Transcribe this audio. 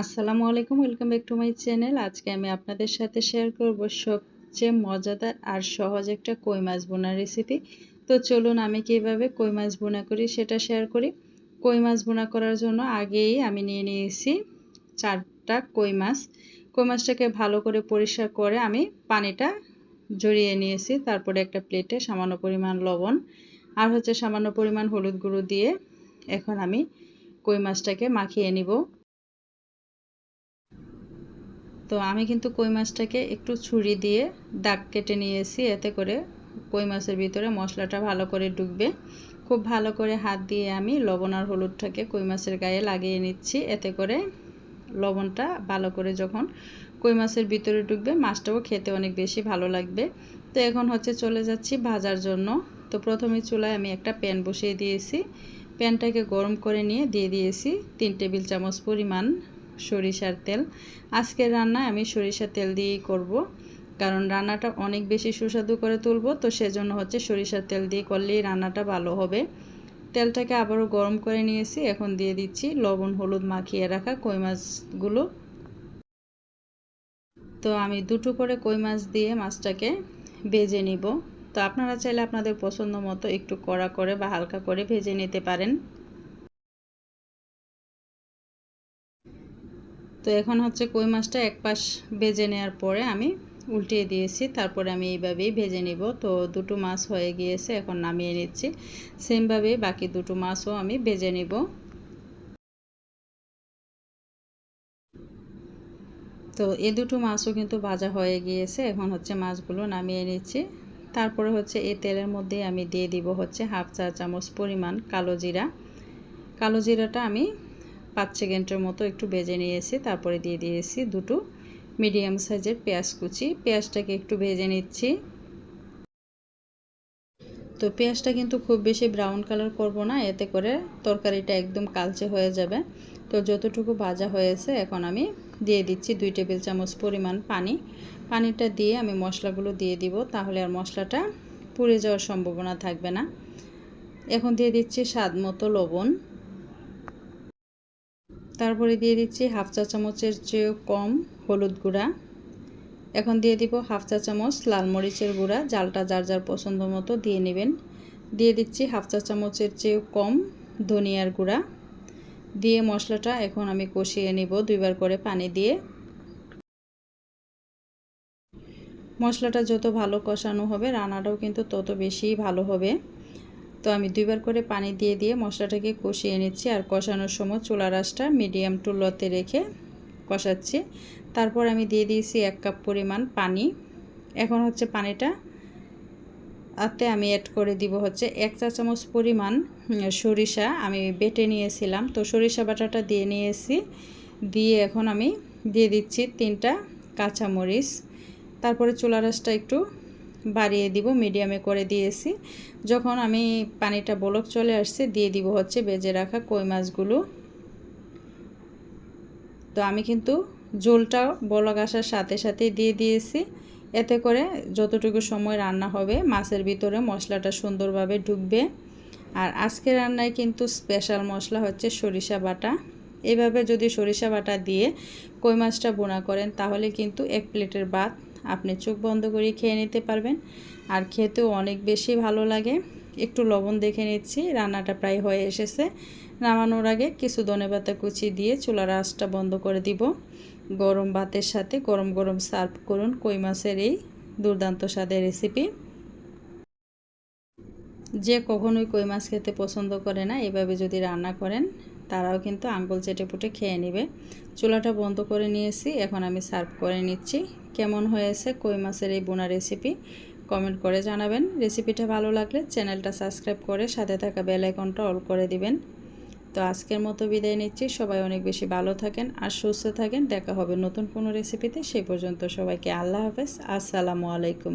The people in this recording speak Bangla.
আসসালামু আলাইকুম welcome back to my channel আজকে আমি আপনাদের সাথে শেয়ার করব সবচেয়ে মজাদার আর সহজ একটা কই মাছ বোনার রেসিপি তো চলুন আমি কীভাবে কই মাছ বোনা করি সেটা শেয়ার করি। কই মাছ বোনা করার জন্য আগেই আমি নিয়ে নিয়েছি চারটা কই মাছ। কই মাছটাকে ভালো করে পরিষ্কার করে আমি পানিটা জড়িয়ে নিয়েছি, তারপরে একটা প্লেটে সামান্য পরিমাণ লবণ আর হচ্ছে সামান্য পরিমাণ হলুদ গুঁড়ো দিয়ে এখন আমি কই মাছটাকে মাখিয়ে নিব। তো আমি কিন্তু কই মাছটাকে একটু ছুরি দিয়ে দাগ কেটে নিয়েছি, এতে করে কই মাছের ভিতরে মশলাটা ভালো করে ঢুকবে। খুব ভালো করে হাত দিয়ে আমি লবণ আর হলুদটাকে কই মাছের গায়ে লাগিয়ে নিচ্ছি, এতে করে লবণটা ভালো করে যখন কই মাছের ভিতরে ঢুকবে, মাছটাও খেতে অনেক বেশি ভালো লাগবে। তো এখন হচ্ছে চলে যাচ্ছি ভাজার জন্য। তো প্রথমে চুলায় আমি একটা প্যান বসিয়ে দিয়েছি। প্যানটাকে গরম করে নিয়ে দিয়ে দিয়েছি তিন টেবিল চামচ পরিমাণ সরিষার তেল। আজকের রান্নায় আমি সরিষার তেল দিয়েই করব। কারণ রান্নাটা অনেক বেশি সুস্বাদু করে তুলব, তো সেজন্য হচ্ছে সরিষার তেল দিয়ে করলেই রান্নাটা ভালো হবে। তেলটাকে আবারও গরম করে নিয়েছি, এখন দিয়ে দিচ্ছি লবণ, হলুদ মাখিয়ে রাখা কই মাছগুলো। তো আমি দুটো করে কই মাছ দিয়ে মাছটাকে ভেজে নিব। তো আপনারা চাইলে আপনাদের পছন্দ মতো একটু কড়া করে বা হালকা করে ভেজে নিতে পারেন। তো এখন হচ্ছে কই মাছটা এক পাশ ভেজে নেওয়ার পরে আমি উল্টিয়ে দিয়েছি, তারপরে আমি এইভাবেই ভেজে নিব। তো দুটো মাছ হয়ে গিয়েছে, এখন নামিয়ে নিচ্ছি। সেমভাবে বাকি দুটো মাছও আমি ভেজে নিব। তো এ দুটো মাছও কিন্তু ভাজা হয়ে গিয়েছে, এখন হচ্ছে মাছগুলো নামিয়ে নিচ্ছি। তারপরে হচ্ছে এই তেলের মধ্যে আমি দিয়ে দিব হচ্ছে হাফ চা চামচ পরিমাণ কালো জিরা। কালো জিরাটা আমি পাঁচ সেকেন্ডের মতো একটু ভেজে নিয়েছি, তারপরে দিয়ে দিয়েছি দুটো মিডিয়াম সাইজের পেঁয়াজ কুচি। পেঁয়াজটাকে একটু ভেজে নিচ্ছি। তো পেঁয়াজটা কিন্তু খুব বেশি ব্রাউন কালার করব না, এতে করে তরকারিটা একদম কালচে হয়ে যাবে। তো যতটুকু ভাজা হয়েছে, এখন আমি দিয়ে দিচ্ছি দুই টেবিল চামচ পরিমাণ পানি। পানিটা দিয়ে আমি মশলাগুলো দিয়ে দিব, তাহলে আর মশলাটা পুড়ে যাওয়ার সম্ভাবনা থাকবে না। এখন দিয়ে দিচ্ছি স্বাদ মতো লবণ। তারপরে দিয়ে দিচ্ছি হাফ চা চামচের চেয়েও কম হলুদ গুঁড়া। এখন দিয়ে দিব হাফ চা চামচ লাল মরিচের গুঁড়া, জালটা যার যার পছন্দ মতো দিয়ে নেবেন। দিয়ে দিচ্ছি হাফ চা চামচের চেয়েও কম ধনিয়ার গুঁড়া। দিয়ে মশলাটা এখন আমি কষিয়ে নিব দুইবার করে পানি দিয়ে। মশলাটা যত ভালো কষানো হবে, রান্নাটাও কিন্তু তত বেশি ভালো হবে। তো আমি দুইবার করে পানি দিয়ে দিয়ে মশলাটাকে কষিয়ে নিচ্ছি আর কষানোর সময় চুলা রাসটা মিডিয়াম টু লতে রেখে কষাচ্ছি। তারপর আমি দিয়ে দিয়েছি এক কাপ পরিমাণ পানি। এখন হচ্ছে পানিটা আতে আমি অ্যাড করে দিব হচ্ছে এক চা চামচ পরিমাণ সরিষা আমি বেটে নিয়েছিলাম। তো সরিষা বাটাটা দিয়ে নিয়েছি। দিয়ে এখন আমি দিয়ে দিচ্ছি তিনটা কাঁচামরিচ। তারপরে চুলা রাসটা একটু বাড়িয়ে দিব মিডিয়ামে করে দিয়েছি। যখন আমি পানিটা বলক চলে আসছে, দিয়ে দিব হচ্ছে বেজে রাখা কই মাছগুলো। তো আমি কিন্তু ঝোলটা বলক আসার সাথে সাথে দিয়ে দিয়েছি। এতে করে যতটুকু সময় রান্না হবে, মাছের ভিতরে মশলাটা সুন্দরভাবে ঢুকবে। আর আজকে রান্নায় কিন্তু স্পেশাল মশলা হচ্ছে সরিষা বাটা। এভাবে যদি সরিষা বাটা দিয়ে কই মাছটা বোনা করেন, তাহলে কিন্তু এক প্লেটের ভাত আপনি চোখ বন্ধ করে খেয়ে নিতে পারবেন। আর খেতেও অনেক বেশি ভালো লাগে। একটু লবণ দেখে নিচ্ছি, রান্নাটা প্রায় হয়ে এসেছে। নামানোর আগে কিছু ধনেপাতা কুচি দিয়ে চুলার আঁচটা বন্ধ করে দিব। গরম ভাতের সাথে গরম গরম সার্ভ করুন কই মাছের এই দুর্দান্ত স্বাদের রেসিপি। যে কখনোই কই মাছ খেতে পছন্দ করে না, এভাবে যদি রান্না করেন, তারাও কিন্তু আঙ্গুল চেটে পুটে খেয়ে নেবে। চুলাটা বন্ধ করে নিয়েছি, এখন আমি সার্ভ করে নিচ্ছি। কেমন হয়েছে, কই মাছের এই বোনা রেসিপি কমেন্ট করে জানাবেন। রেসিপিটা ভালো লাগলে চ্যানেলটা সাবস্ক্রাইব করে সাথে থাকা বেল আইকনটা অল করে দিবেন। তো আজকের মতো বিদায় নিচ্ছি, সবাই অনেক বেশি ভালো থাকেন আর সুস্থ থাকেন। দেখা হবে নতুন কোনো রেসিপিতে সেই পর্যন্ত সবাইকে আল্লাহ হাফেজ, আসসালামু আলাইকুম।